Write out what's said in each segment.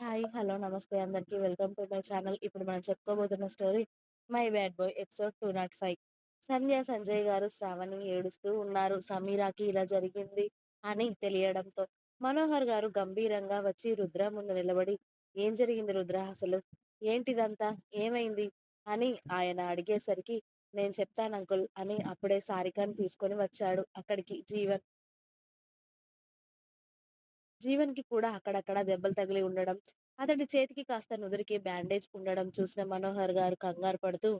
Hi. Hello. నమస్తే అందరికీ welcome to my channel. ఇప్పుడు మనం చెప్పుకోబోతున్న story 'my bad boy' episode 205. Sandhya, Sanjay garu, Shravani ఏడుస్తూ ఉన్నారు. సమీరాకి ఇలా జరిగింది అని తెలియడంతో మనోహర్ గారు గంభీరంగా వచ్చి రుద్ర ముందు నిలబడి ఏం జరిగింది రుద్ర అసలు? ఏంటిదంతా? ఏమైంది? అని ఆయన అడిగేసరికి నేను చెప్తాను అంకుల్ అని అప్పుడే సారికాని తీసుకొని వచ్చాడు అక్కడికి జీవన్. జీవన్‌కి కూడా అక్కడక్కడ దెబ్బలు తగిలి ఉండడం, అతడి చేతికి కాస్త నుదురికి బ్యాండేజ్ ఉండడం చూసిన మనోహర్ గారు కంగారు పడుతూ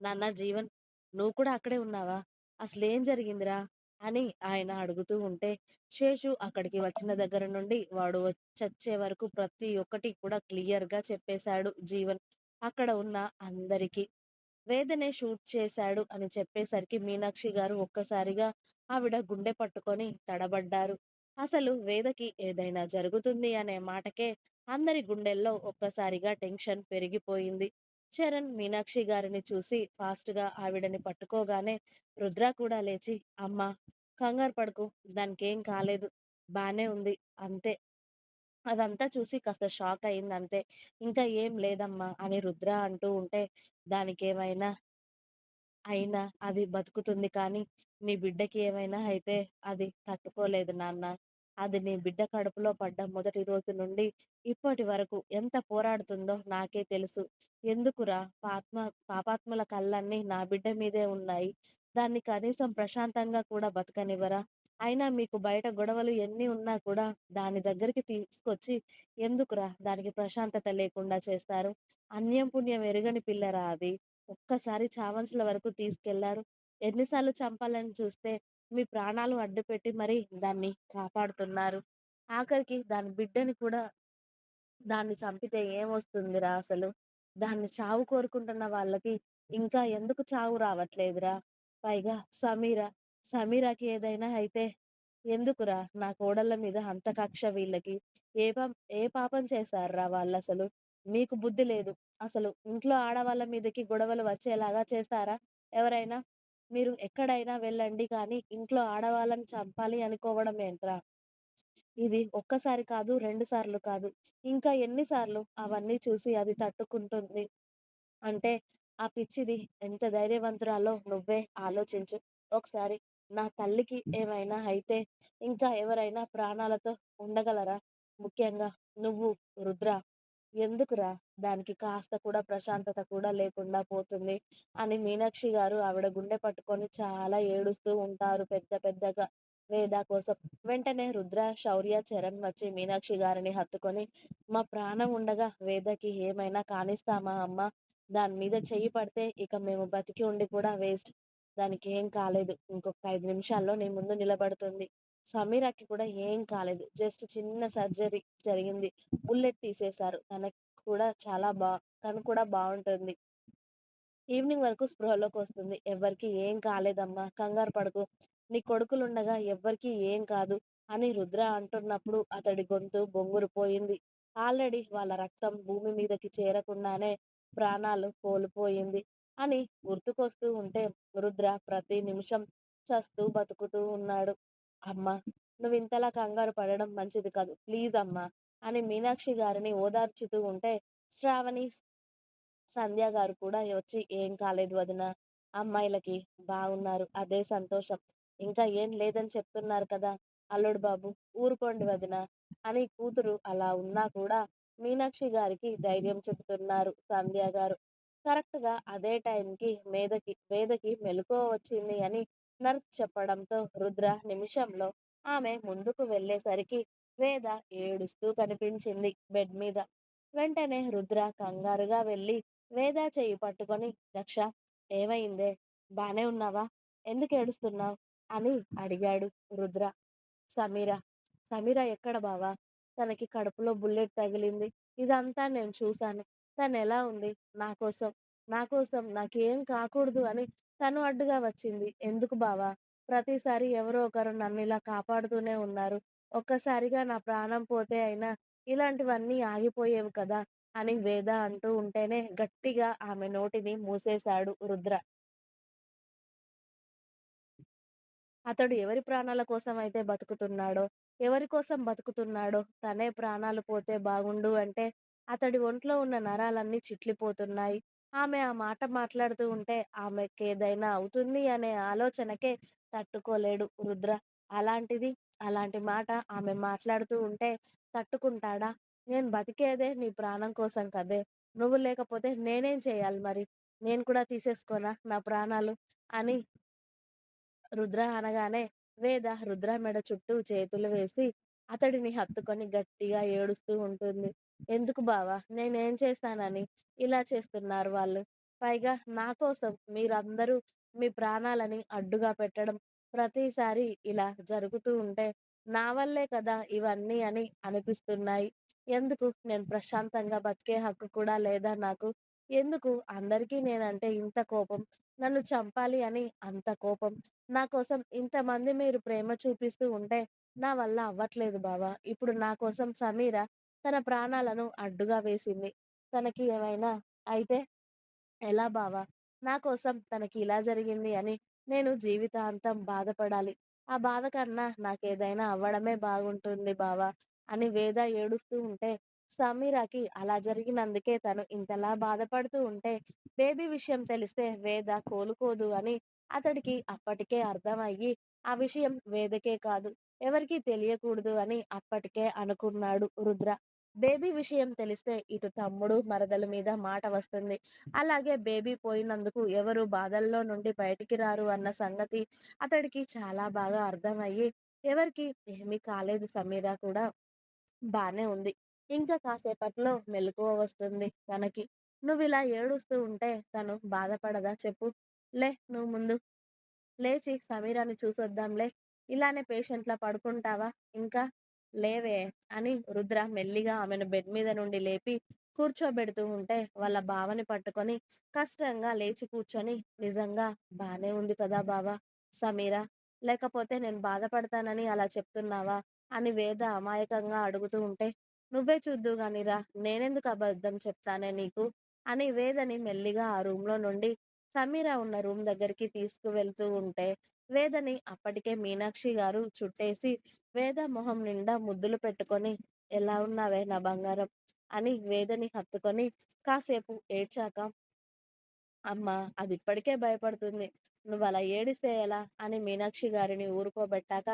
నాన్న జీవన్ నువ్వు కూడా అక్కడే ఉన్నావా? అసలేం జరిగిందిరా? అని ఆయన అడుగుతూ ఉంటే శేషు అక్కడికి వచ్చిన దగ్గర నుండి వాడు వ చచ్చే వరకు ప్రతి ఒక్కటి కూడా క్లియర్‌గా చెప్పేశాడు జీవన్. అక్కడ ఉన్న అందరికీ వేదనే షూట్ చేశాడు అని చెప్పేసరికి మీనాక్షి గారు ఒక్కసారిగా ఆవిడ గుండె పట్టుకొని తడబడ్డారు. అసలు వేదకి ఏదైనా జరుగుతుంది అనే మాటకే అందరి గుండెల్లో ఒక్కసారిగా టెన్షన్ పెరిగిపోయింది. చరణ్ మీనాక్షి గారిని చూసి ఫాస్ట్‌గా ఆవిడని పట్టుకోగానే రుద్ర కూడా లేచి అమ్మా! కంగారు పడుకు దానికేం కాలేదు. బానే ఉంది. అంతే. అదంతా చూసి కాస్త షాక్ అయింది అంతే ఇంకా ఏం లేదమ్మా అని రుద్ర అంటూ ఉంటే దానికేమైనా అయినా అది బతుకుతుంది కానీ నీ బిడ్డకి ఏమైనా అయితే అది తట్టుకోలేదు నాన్న. అది నీ బిడ్డ కడుపులో పడ్డ మొదటి రోజు నుండి ఇప్పటి వరకు ఎంత పోరాడుతుందో నాకే తెలుసు. ఎందుకురా పాత్మ పాపాత్ముల కళ్ళన్నీ నా బిడ్డ మీదే ఉన్నాయి. దాన్ని కనీసం ప్రశాంతంగా కూడా బతకనివ్వరా? అయినా మీకు బయట గొడవలు ఎన్ని ఉన్నా కూడా దాని దగ్గరికి తీసుకొచ్చి ఎందుకురా దానికి ప్రశాంతత లేకుండా చేస్తారు? అన్యం పుణ్యం ఎరుగని పిల్లరా అది. ఒక్కసారి చావంచుల వరకు తీసుకెళ్ళారు. ఎన్నిసార్లు చంపాలని చూస్తే మీ ప్రాణాలు అడ్డుపెట్టి మరి దాన్ని కాపాడుతున్నారు. ఆఖరికి దాని బిడ్డని కూడా దాన్ని చంపితే ఏమొస్తుందిరా అసలు? దాన్ని చావు కోరుకుంటున్న వాళ్ళకి ఇంకా ఎందుకు చావు రావట్లేదురా? పైగా సమీర, సమీరకి ఏదైనా అయితే ఎందుకురా నా కోడళ్ళ మీద అంత కక్ష వీళ్ళకి? ఏ పా ఏ పాపం చేశారురా అసలు మీకు బుద్ధి లేదు. అసలు ఇంట్లో ఆడవాళ్ళ మీదకి గొడవలు వచ్చేలాగా చేస్తారా ఎవరైనా? మీరు ఎక్కడైనా వెళ్ళండి కానీ ఇంట్లో ఆడవాళ్ళని చంపాలి అనుకోవడం ఏంట్రా? ఇది ఒక్కసారి కాదు, రెండు సార్లు కాదు. ఇంకా ఎన్నిసార్లు అవన్నీ చూసి అది తట్టుకుంటుంది? అంటే ఆ పిచ్చిది ఎంత ధైర్యవంతురాలో నువ్వే ఆలోచించు. ఒకసారి నా తల్లికి ఏమైనా అయితే ఇంకా ఎవరైనా ప్రాణాలతో ఉండగలరా? ముఖ్యంగా నువ్వు రుద్ర. ఎందుకురా దానికి కాస్త కూడా ప్రశాంతత కూడా లేకుండా పోతుంది అని మీనాక్షి గారు ఆవిడ గుండె పట్టుకొని చాలా ఏడుస్తూ ఉంటారు పెద్ద పెద్దగా వేద కోసం. వెంటనే రుద్ర, శౌర్య, చరణ్ వచ్చి మీనాక్షి గారిని హత్తుకొని మా ప్రాణం ఉండగా వేదకి ఏమైనా కానిస్తామా అమ్మ దాని మీద చెయ్యి పడితే ఇక మేము బతికి ఉండి కూడా వేస్ట్. దానికి ఏం కాలేదు. ఇంకొక ఐదు నిమిషాల్లో నీ ముందు నిలబడుతుంది. సమీరకి కూడా ఏం కాలేదు. జస్ట్ చిన్న సర్జరీ జరిగింది. బుల్లెట్ తీసేశారు. తనకి కూడా చాలా బా తను కూడా బాగుంటుంది ఈవినింగ్ వరకు స్పృహలోకి వస్తుంది ఎవ్వరికీ ఏం కాలేదమ్మా! కంగారు పడకు. నీ కొడుకులుండగా ఎవ్వరికీ ఏం కాదు అని రుద్ర అంటున్నప్పుడు అతడి గొంతు బొంగురుపోయింది. ఆల్రెడీ వాళ్ళ రక్తం భూమి మీదకి చేరకుండానే ప్రాణాలు కోల్పోయింది అని గుర్తుకొస్తూ ఉంటే రుద్ర ప్రతి నిమిషం చస్తూ బతుకుతూ ఉన్నాడు. అమ్మా! నువ్వింతలా కంగారు పడడం మంచిది కాదు. ప్లీజ్ అమ్మా! అని మీనాక్షి గారిని ఓదార్చుతూ ఉంటే శ్రావణి, సంధ్య గారు కూడా వచ్చి ఏం కాలేదు వదినా. అమ్మాయిలకి బావున్నారు. అదే సంతోషం. ఇంకా ఏం లేదని చెప్తున్నారు కదా! అల్లుడు బాబు ఊరుకోండి వదినా అని కూతురు అలా ఉన్నా కూడా మీనాక్షి గారికి ధైర్యం చెబుతున్నారు సంధ్య గారు. కరెక్ట్‌గా అదే టైంకి మేదకి వేదకి మెలకువ వచ్చింది అని నర్స్ చెప్పడంతో రుద్ర నిమిషంలో ఆమె ముందుకు వెళ్ళేసరికి వేద ఏడుస్తూ కనిపించింది బెడ్ మీద. వెంటనే రుద్ర కంగారుగా వెళ్ళి వేద చేయి పట్టుకొని దక్ష ఏమైందే? బానే ఉన్నావా? ఎందుకేడుస్తున్నావ్? అని అడిగాడు రుద్ర. సమీర. సమీర ఎక్కడ బావా? తనకి కడుపులో బుల్లెట్ తగిలింది. ఇదంతా నేను చూశాను. తను ఎలా ఉంది? నా కోసం నాకోసం, నాకోసం నాకేం కాకూడదు అని తను అడ్డుగా వచ్చింది. ఎందుకు బావా? ప్రతిసారి ఎవరో ఒకరు నన్ను ఇలా కాపాడుతూనే ఉన్నారు. ఒక్కసారిగా నా ప్రాణం పోతే అయినా ఇలాంటివన్నీ ఆగిపోయేవి కదా! అని వేద అంటూ ఉంటేనే గట్టిగా ఆమె నోటిని మూసేశాడు రుద్ర. అతడు ఎవరి ప్రాణాల కోసం అయితే బతుకుతున్నాడో, ఎవరి కోసం బతుకుతున్నాడో తనే ప్రాణాలు పోతే బాగుండు అంటే అతడి ఒంట్లో ఉన్న నరాలన్నీ చిట్లిపోతున్నాయి. ఆమె ఆ మాట మాట్లాడుతూ ఉంటే ఆమెకేదైనా అవుతుంది అనే ఆలోచనకే తట్టుకోలేడు రుద్ర. అలాంటిది అలాంటి మాట ఆమె మాట్లాడుతూ ఉంటే తట్టుకుంటాడా? నేను బతికేదే నీ ప్రాణం కోసం కదే! నువ్వు లేకపోతే నేనేం చేయాలి మరి? నేను కూడా తీసేసుకోనా నా ప్రాణాలు? అని రుద్ర అనగానే వేద రుద్ర మెడ చుట్టూ చేతులు వేసి అతడిని హత్తుకొని గట్టిగా ఏడుస్తూ ఉంటుంది. ఎందుకు బావా? నేనేం చేశానని ఇలా చేస్తున్నారు వాళ్ళు? పైగా నా కోసం మీరందరూ మీ ప్రాణాలని అడ్డుగా పెట్టడం ప్రతిసారి ఇలా జరుగుతూ ఉంటే నా వల్లే కదా ఇవన్నీ అని అనిపిస్తున్నాయి. ఎందుకు నేను ప్రశాంతంగా బతికే హక్కు కూడా లేదా నాకు? ఎందుకు అందరికీ నేనంటే ఇంత కోపం? నన్ను చంపాలి అని అంత కోపం? నా కోసం ఇంతమంది మీరు ప్రేమ చూపిస్తూ ఉంటే నా వల్ల అవ్వట్లేదు బావ. ఇప్పుడు నా కోసం సమీర తన ప్రాణాలను అడ్డుగా వేసింది. తనకి ఏమైనా అయితే ఎలా బావ? నా కోసం తనకి ఇలా జరిగింది అని నేను జీవితాంతం బాధపడాలి. ఆ బాధ కన్నా నాకేదైనా అవ్వడమే బాగుంటుంది బావ అని వేద ఏడుస్తూ ఉంటే సమీరాకి అలా జరిగినందుకే తను ఇంతలా బాధపడుతూ ఉంటే బేబీ విషయం తెలిస్తే వేద కోలుకోదు అని అతడికి అప్పటికే అర్థమయ్యి ఆ విషయం వేదకే కాదు ఎవరికీ తెలియకూడదు అని అప్పటికే అనుకున్నాడు రుద్ర. బేబీ విషయం తెలిస్తే ఇటు తమ్ముడు, మరదల మీద మాట వస్తుంది. అలాగే బేబీ పోయినందుకు ఎవరు బాధల్లో నుండి బయటికి రారు అన్న సంగతి అతడికి చాలా బాగా అర్థమయ్యి ఎవరికి ఏమీ కాలేదు సమీర కూడా బానే ఉంది. ఇంకా కాసేపట్లో మెలకువ వస్తుంది తనకి. నువ్వు ఇలా ఏడుస్తూ ఉంటే తను బాధపడదా చెప్పు? లే నువ్వు ముందు. లేచి సమీరాని చూసొద్దాంలే. ఇలానే పేషెంట్‌లా పడుకుంటావా ఇంకా? లేవే అని రుద్ర మెల్లిగా ఆమెను బెడ్ మీద నుండి లేపి కూర్చోబెడుతూ ఉంటే వాళ్ళ బావని పట్టుకొని కష్టంగా లేచి కూర్చొని నిజంగా బానే ఉంది కదా బావ సమీరా లేకపోతే నేను బాధపడతానని అలా చెప్తున్నావా? అని వేద అమాయకంగా అడుగుతూ ఉంటే నువ్వే చూద్దు గానిరా నేనెందుకు అబద్ధం చెప్తానే నీకు? అని వేదని మెల్లిగా ఆ రూమ్‌లో నుండి సమీర ఉన్న రూమ్ దగ్గరికి తీసుకువెళ్తూ ఉంటే వేదని అప్పటికే మీనాక్షి గారు చుట్టేసి వేద మొహం నిండా ముద్దులు పెట్టుకొని ఎలా ఉన్నావే నా బంగారం? అని వేదని హత్తుకొని కాసేపు ఏడ్చాక అమ్మ అది ఇప్పటికే భయపడుతుంది. నువ్వు అలా ఏడిస్తే ఎలా? అని మీనాక్షి గారిని ఊరుకోబెట్టాక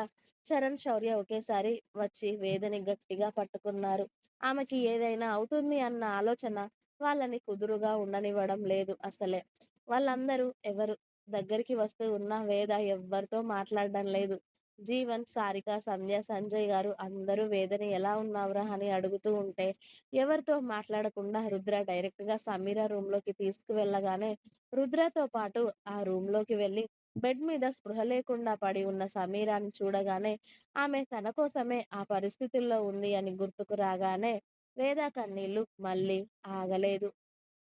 చరణ్ శౌర్య ఒకేసారి వచ్చి వేదని గట్టిగా పట్టుకున్నారు. ఆమెకి ఏదైనా అవుతుంది అన్న ఆలోచన వాళ్ళని కుదురుగా ఉండనివ్వడం లేదు అసలే. వాళ్ళందరూ ఎవరు? దగ్గరికి వస్తూ ఉన్న వేద ఎవ్వరితో మాట్లాడడం లేదు. జీవన్ సారిక సంధ్య సంజయ్ గారు అందరూ వేదని ఎలా ఉన్నావురా అని అడుగుతూ ఉంటే ఎవరితో మాట్లాడకుండా రుద్ర డైరెక్ట్గా సమీర రూమ్లోకి తీసుకువెళ్ళగానే రుద్రతో పాటు ఆ రూమ్లోకి వెళ్ళి బెడ్ మీద స్పృహ లేకుండా పడి ఉన్న సమీరాని చూడగానే ఆమె తన కోసమే ఆ పరిస్థితుల్లో ఉంది అని గుర్తుకు రాగానే వేద కన్నీళ్ళు మళ్ళీ ఆగలేదు.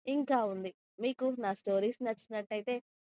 ఇంకా ఉంది. మీకు నా స్టోరీస్ నచ్చినట్టయితే